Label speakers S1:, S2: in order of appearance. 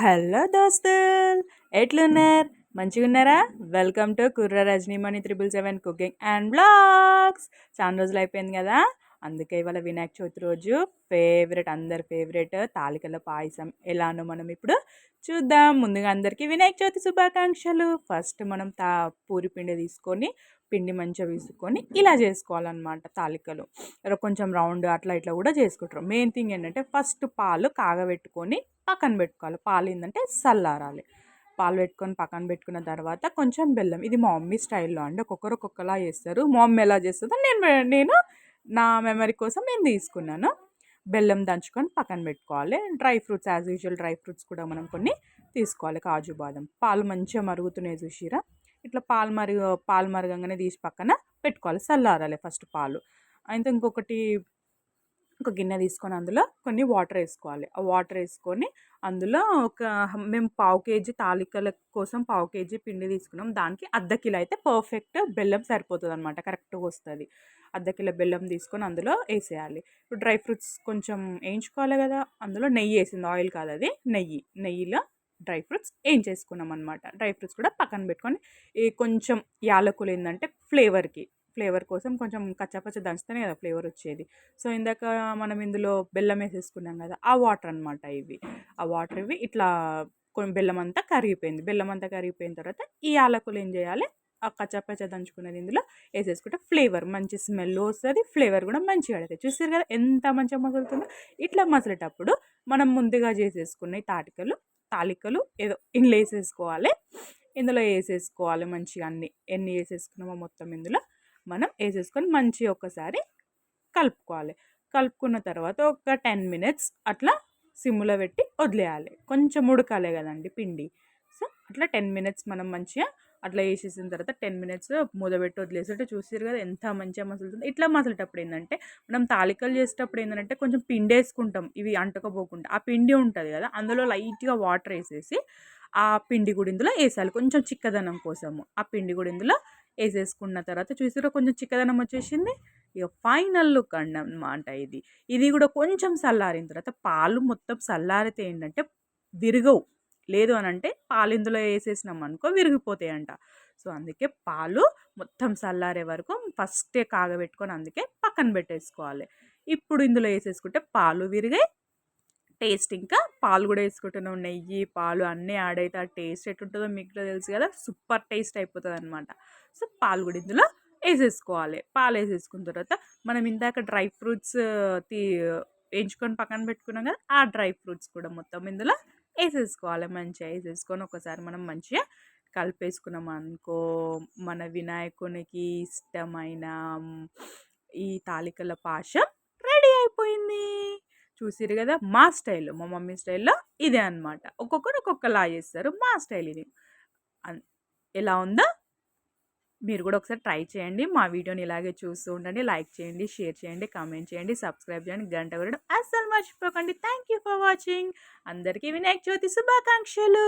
S1: Hello దోస్తుల్ ఎట్లున్నారు? మంచిగా ఉన్నారా? Welcome to Kurra Rajanimani triple seven cooking and blogs. చాలా రోజులు అయిపోయింది కదా? అందుకే ఇవాళ వినాయక చవితి రోజు ఫేవరెట్ అందరి ఫేవరెట్ తాలికల పాయసం. ఎలానో మనం ఇప్పుడు చూద్దాం. ముందుగా అందరికీ వినాయక చవితి శుభాకాంక్షలు. ఫస్ట్ మనం తా పూరి పిండి తీసుకొని పిండి మంచిగా వేసుకొని ఇలా చేసుకోవాలన్నమాట తాలికలు. కొంచెం రౌండ్ అట్లా ఇట్లా కూడా చేసుకుంటారు. మెయిన్ థింగ్ ఏంటంటే ఫస్ట్ పాలు కాగబెట్టుకొని పక్కన పెట్టుకోవాలి. పాలు ఏంటంటే చల్లారాలి. పాలు పెట్టుకొని పక్కన పెట్టుకున్న తర్వాత కొంచెం బెల్లం. ఇది మా మమ్మీ స్టైల్లో అండి. ఒక్కొక్కరు ఒక్కొక్కలా చేస్తారు. మా మమ్మీ ఎలా చేస్తుందో నేను నేను నా మెమరీ కోసం నేను తీసుకున్నాను. బెల్లం దంచుకొని పక్కన పెట్టుకోవాలి. Dry fruits as usual dry fruits కూడా మనం కొన్ని తీసుకోవాలి. కాజు బాదం. పాలు మంచిగా మరుగుతున్నాయి చూసిరా? ఇట్లా పాలు మరుగు పాలు మరగంగానే తీసి పక్కన పెట్టుకోవాలి. చల్లారాలి ఫస్ట్ పాలు. అయితే ఇంకొకటి ఒక గిన్నె తీసుకొని అందులో కొన్ని వాటర్ వేసుకోవాలి. ఆ వాటర్ వేసుకొని అందులో ఒక మేము పావు కేజీ తాలికల కోసం పావు కేజీ పిండి తీసుకున్నాం. దానికి అర్ధ కిలో అయితే పర్ఫెక్ట్ బెల్లం సరిపోతుంది అనమాట కరెక్ట్గా వస్తుంది. అర్ధ కిలో బెల్లం తీసుకొని అందులో వేసేయాలి. ఇప్పుడు డ్రై ఫ్రూట్స్ కొంచెం వేయించుకోవాలి కదా అందులో నెయ్యి వేసింది ఆయిల్ కాదు అది నెయ్యి. నెయ్యిలో డ్రై ఫ్రూట్స్ ఏం చేసుకున్నాం అనమాట డ్రై ఫ్రూట్స్ కూడా పక్కన పెట్టుకొని ఈ కొంచెం యాలకులు ఏంటంటే ఫ్లేవర్కి ఫ్లేవర్ కోసం కొంచెం కచ్చాపచ్చ దంచితేనే కదా ఫ్లేవర్ వచ్చేది. సో ఇందాక మనం ఇందులో బెల్లం వేసేసుకున్నాం కదా ఆ వాటర్ అనమాట ఇవి. ఆ వాటర్ ఇవి ఇట్లా కొంచెం బెల్లం అంతా కరిగిపోయింది. బెల్లం అంతా కరిగిపోయిన తర్వాత ఈ యాలకులు ఏం చేయాలి? ఆ కచ్చాపచ్చ దంచుకునేది ఇందులో వేసేసుకుంటే ఫ్లేవర్ మంచి స్మెల్ వస్తుంది ఫ్లేవర్ కూడా మంచిగా అడుగుతుంది చూసారు కదా ఎంత మంచిగా మసులుతుందో? ఇట్లా మసిలేటప్పుడు మనం ముందుగా చేసేసుకున్న తాటికలు తాలికలు ఏదో ఇందులో వేసేసుకోవాలి. ఇందులో వేసేసుకోవాలి మంచిగా అన్ని. ఎన్ని వేసేసుకున్నామో మొత్తం ఇందులో. మనం వేసేసుకొని మంచిగా ఒకసారి కలుపుకోవాలి. కలుపుకున్న తర్వాత ఒక టెన్ మినిట్స్ అట్లా సిమ్లో పెట్టి వదిలేయాలి. కొంచెం ఉడకాలి కదండి పిండి. సో అట్లా టెన్ మినిట్స్ మనం మంచిగా అట్లా వేసేసిన తర్వాత టెన్ మినిట్స్ మూతబెట్టి వదిలేసేటట్టు చూసారు కదా ఎంత మంచిగా మసులుతుంది. ఇట్లా మసలేటప్పుడు ఏంటంటే మనం తాలికలు చేసేటప్పుడు ఏంటంటే కొంచెం పిండి వేసుకుంటాం. ఇవి అంటకపోకుండా. ఆ పిండి ఉంటుంది కదా అందులో లైట్గా వాటర్ వేసేసి ఆ పిండి కూడా ఇందులో వేసాలి కొంచెం చిక్కదనం కోసము. ఆ పిండి కూడా ఇందులో వేసేసుకున్న తర్వాత చూసారా కొంచెం చిక్కదనం వచ్చేసింది. ఇక ఫైనల్ లుక్ అన్నమాట ఇది. ఇది కూడా కొంచెం చల్లారిన తర్వాత పాలు మొత్తం చల్లారితే ఏంటంటే విరగవు. లేదు అని అంటే పాలు ఇందులో వేసేసినాం అనుకో విరిగిపోతాయంట. సో అందుకే పాలు మొత్తం చల్లారే వరకు ఫస్టే కాగబెట్టుకొని అందుకే పక్కన పెట్టేసుకోవాలి. ఇప్పుడు ఇందులో వేసేసుకుంటే పాలు విరిగాయి టేస్ట్ ఇంకా పాలు కూడా వేసుకుంటున్నాం నెయ్యి పాలు అన్నీ యాడ్ అయితే ఆ టేస్ట్ ఎట్టుంటుందో మీకు తెలుసు కదా. సూపర్ టేస్ట్ అయిపోతుంది అనమాట సో పాలు కూడా ఇందులో వేసేసుకోవాలి. పాలు వేసేసుకున్న తర్వాత మనం ఇందాక డ్రై ఫ్రూట్స్ తీ వేయించుకొని పక్కన పెట్టుకున్నాం కదా ఆ డ్రై ఫ్రూట్స్ కూడా మొత్తం ఇందులో వేసేసుకోవాలి. మంచిగా వేసేసుకొని ఒకసారి మనం మంచిగా కలిపేసుకున్నాం అనుకో మన వినాయకునికి ఇష్టమైన ఈ తాలికల పాశం రెడీ అయిపోయింది. చూసిరు కదా మా స్టైల్లో మా మమ్మీ స్టైల్లో ఇదే అనమాట ఒక్కొక్కరు ఒక్కొక్కలా చేస్తారు మా స్టైల్ ఇది. ఎలా ఉందో? మీరు కూడా ఒకసారి ట్రై చేయండి మా వీడియోని ఇలాగే చూస్తూ ఉండండి లైక్ చేయండి షేర్ చేయండి కామెంట్ చేయండి సబ్స్క్రైబ్ చేయండి గంట కొట్టడం అస్సలు మర్చిపోకండి. Thank you for watching. అందరికీ వినాయక చవితి శుభాకాంక్షలు.